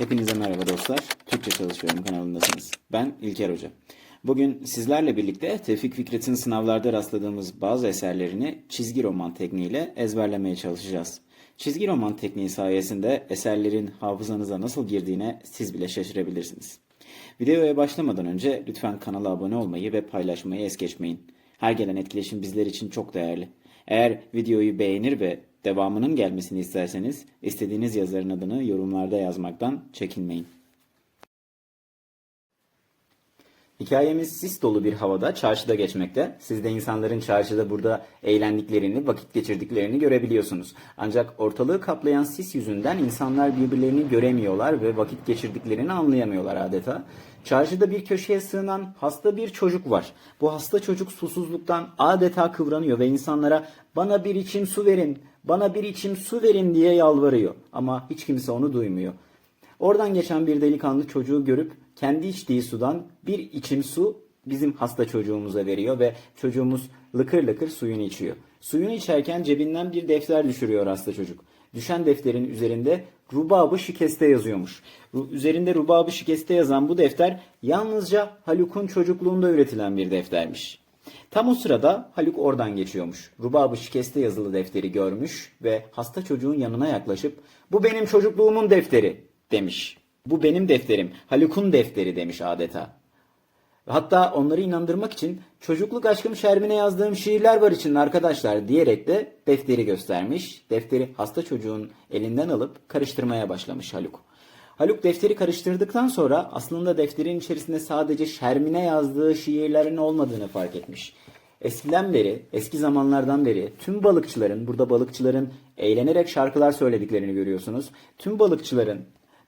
Hepinize merhaba dostlar. Türkçe Çalışıyorum kanalındasınız. Ben İlker Hoca. Bugün sizlerle birlikte Tevfik Fikret'in sınavlarda rastladığımız bazı eserlerini çizgi roman tekniğiyle ezberlemeye çalışacağız. Çizgi roman tekniği sayesinde eserlerin hafızanıza nasıl girdiğine siz bile şaşırabilirsiniz. Videoya başlamadan önce lütfen kanala abone olmayı ve paylaşmayı es geçmeyin. Her gelen etkileşim bizler için çok değerli. Eğer videoyu beğenir ve devamının gelmesini isterseniz istediğiniz yazarın adını yorumlarda yazmaktan çekinmeyin. Hikayemiz sis dolu bir havada çarşıda geçmekte. Siz de insanların çarşıda burada eğlendiklerini, vakit geçirdiklerini görebiliyorsunuz. Ancak ortalığı kaplayan sis yüzünden insanlar birbirlerini göremiyorlar ve vakit geçirdiklerini anlayamıyorlar adeta. Çarşıda bir köşeye sığınan hasta bir çocuk var. Bu hasta çocuk susuzluktan adeta kıvranıyor ve insanlara bana bir içim su verin, bana bir içim su verin diye yalvarıyor. Ama hiç kimse onu duymuyor. Oradan geçen bir delikanlı çocuğu görüp kendi içtiği sudan bir içim su bizim hasta çocuğumuza veriyor ve çocuğumuz lıkır lıkır suyunu içiyor. Suyunu içerken cebinden bir defter düşürüyor hasta çocuk. Düşen defterin üzerinde rubabı şikeste yazıyormuş. Üzerinde rubabı şikeste yazan bu defter yalnızca Haluk'un çocukluğunda üretilen bir deftermiş. Tam o sırada Haluk oradan geçiyormuş. Rubabı şikeste yazılı defteri görmüş ve hasta çocuğun yanına yaklaşıp bu benim çocukluğumun defteri demiş. Bu benim defterim, Haluk'un defteri demiş adeta. Hatta onları inandırmak için çocukluk aşkım şermine yazdığım şiirler var içinde arkadaşlar diyerek de defteri göstermiş. Defteri hasta çocuğun elinden alıp karıştırmaya başlamış Haluk. Haluk defteri karıştırdıktan sonra aslında defterin içerisinde sadece şermine yazdığı şiirlerin olmadığını fark etmiş. Eskiden beri, eski zamanlardan beri tüm balıkçıların, burada balıkçıların eğlenerek şarkılar söylediklerini görüyorsunuz. Tüm balıkçıların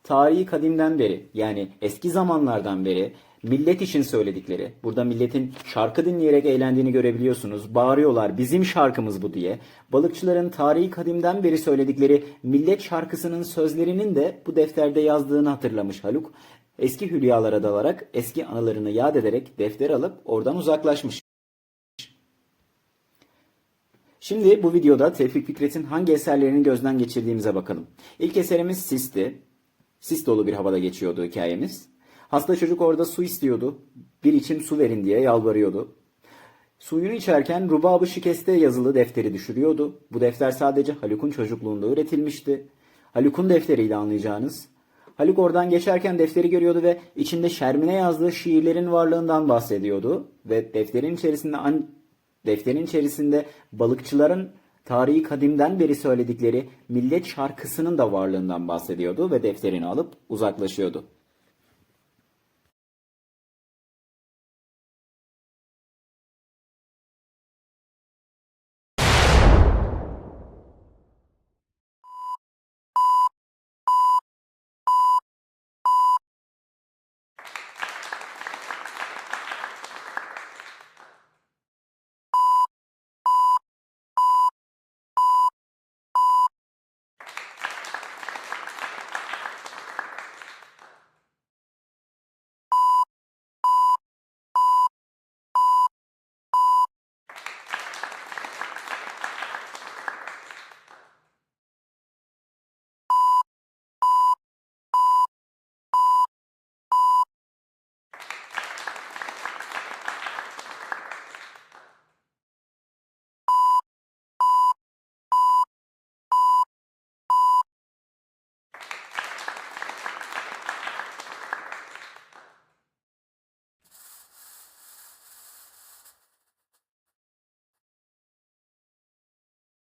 tarihi kadimden beri yani eski zamanlardan beri millet için söyledikleri, burada milletin şarkı dinleyerek eğlendiğini görebiliyorsunuz. Bağırıyorlar bizim şarkımız bu diye. Balıkçıların tarihi kadimden beri söyledikleri millet şarkısının sözlerinin de bu defterde yazdığını hatırlamış Haluk. Eski hülyalara dalarak, eski anılarını yad ederek defter alıp oradan uzaklaşmış. Şimdi bu videoda Tevfik Fikret'in hangi eserlerini gözden geçirdiğimize bakalım. İlk eserimiz Sis'ti. Sis dolu bir havada geçiyordu hikayemiz. Hasta çocuk orada su istiyordu. Bir içim su verin diye yalvarıyordu. Suyunu içerken rubabı şikeste yazılı defteri düşürüyordu. Bu defter sadece Haluk'un çocukluğunda üretilmişti. Haluk'un defteriyle anlayacağınız. Haluk oradan geçerken defteri görüyordu ve içinde şermine yazdığı şiirlerin varlığından bahsediyordu. Ve defterin içerisinde an defterin içerisinde balıkçıların tarihi kadimden beri söyledikleri millet şarkısının da varlığından bahsediyordu ve defterini alıp uzaklaşıyordu.